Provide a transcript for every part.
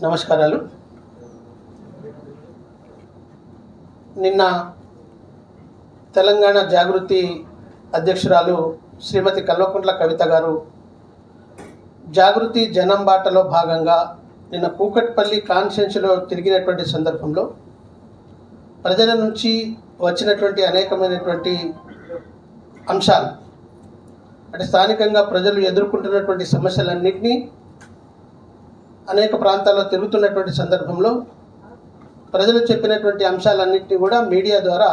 నమస్కారాలు. నిన్న తెలంగాణ జాగృతి అధ్యక్షురాలు శ్రీమతి కల్వకుంట్ల కవిత గారు జాగృతి జనం బాటలో భాగంగా నిన్న కూకట్పల్లి కాన్స్టిట్యున్సీలో తిరిగినటువంటి సందర్భంలో ప్రజల నుంచి వచ్చినటువంటి అనేకమైనటువంటి అంశాలు అంటే స్థానికంగా ప్రజలు ఎదుర్కొంటున్నటువంటి సమస్యలన్నింటినీ అనేక ప్రాంతాల్లో తిరుగుతున్నటువంటి సందర్భంలో ప్రజలు చెప్పినటువంటి అంశాలన్నింటినీ కూడా మీడియా ద్వారా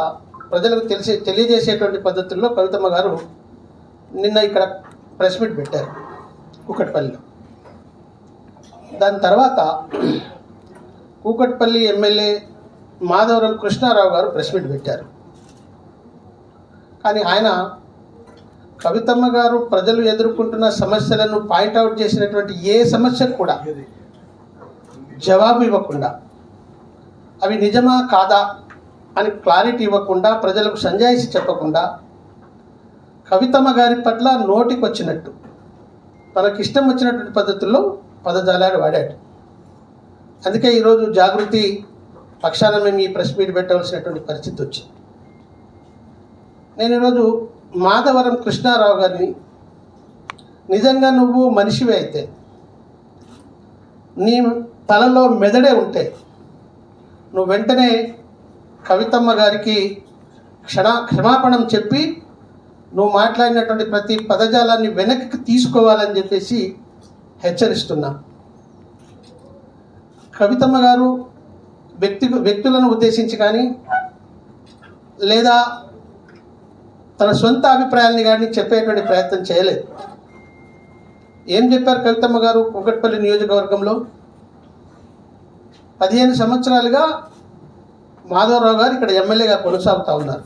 ప్రజలకు తెలిసి తెలియజేసేటువంటి పద్ధతుల్లో కవితమ్మ గారు నిన్న ఇక్కడ ప్రెస్ మీట్ పెట్టారు కూకట్పల్లిలో. దాని తర్వాత కూకట్పల్లి ఎమ్మెల్యే మాధవరం కృష్ణారావు గారు ప్రెస్ మీట్ పెట్టారు. కానీ ఆయన కవితమ్మ గారు ప్రజలు ఎదుర్కొంటున్న సమస్యలను పాయింట్అవుట్ చేసినటువంటి ఏ సమస్యకు కూడా జవాబు ఇవ్వకుండా. అవి నిజమా కాదా అని క్లారిటీ ఇవ్వకుండా ప్రజలకు సంజాయిషి చెప్పకుండా కవితమ్మ గారి పట్ల నోటికి వచ్చినట్టు తనకి ఇష్టం వచ్చినటువంటి పద్ధతుల్లో పదజాలాలు వాడాడు. అందుకే ఈరోజు జాగృతి పక్షాన మేము ఈ ప్రెస్ మీట్ పెట్టవలసినటువంటి పరిస్థితి వచ్చింది. నేను ఈరోజు మాధవరం కృష్ణారావు గారిని నిజంగా నువ్వు మనిషివి అయితే నీ తలలో మెదడే ఉంటే నువ్వు వెంటనే కవితమ్మ గారికి క్షణ క్షమాపణం చెప్పి నువ్వు మాట్లాడినటువంటి ప్రతి పదజాలాన్ని వెనక్కి తీసుకోవాలని చెప్పేసి హెచ్చరిస్తున్నా. కవితమ్మ గారు వ్యక్తి వ్యక్తులను ఉద్దేశించి కానీ లేదా తన సొంత అభిప్రాయాల్ని కానీ చెప్పేటువంటి ప్రయత్నం చేయలేదు. ఏం చెప్పారు కవితమ్మ గారు? కుకట్పల్లి నియోజకవర్గంలో? పదిహేను సంవత్సరాలుగా మాధవరావు గారు ఇక్కడ ఎమ్మెల్యేగా కొనసాగుతూ ఉన్నారు.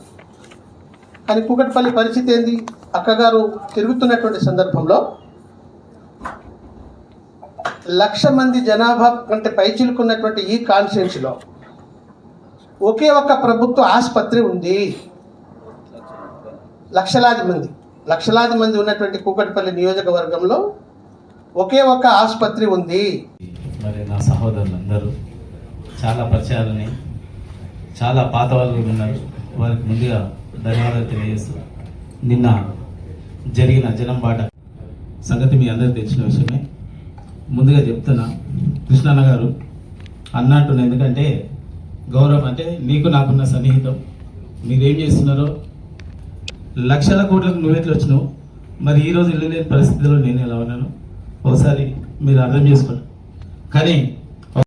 కానీ కూకట్పల్లి పరిస్థితి ఏంది? అక్కగారు తిరుగుతున్నటువంటి సందర్భంలో లక్ష మంది జనాభా కంటే పైచిలుకున్నటువంటి ఈ కాన్స్టిట్యున్సీలో ఒకే ఒక్క ప్రభుత్వ ఆసుపత్రి ఉంది. లక్షలాది మంది లక్షలాది మంది ఉన్నటువంటి కూకట్పల్లి నియోజకవర్గంలో ఒకే ఒక్క ఆసుపత్రి ఉంది. మరి నా సహోదరులందరూ చాలా పరిచయాలని చాలా పాత వాళ్ళు ఉన్నారు. వారికి ముందుగా ధన్యవాదాలు తెలియజేస్తూ నిన్న జరిగిన జనంబాట సంగతి మీ అందరికీ తెలిసిన విషయమే. ముందుగా చెప్తున్నా కృష్ణన్న గారు అన్నట్టు ఎందుకంటే గౌరవం అంటే నీకు నాకున్న సన్నిహితం. మీరేం చేస్తున్నారో లక్షల కోట్లకు నువ్వెట్లు వచ్చినావు? మరి ఈరోజు ఇల్లు లేని పరిస్థితిలో నేను ఎలా ఉన్నాను? ఒకసారి మీరు అర్థం చేసుకోండి. కానీ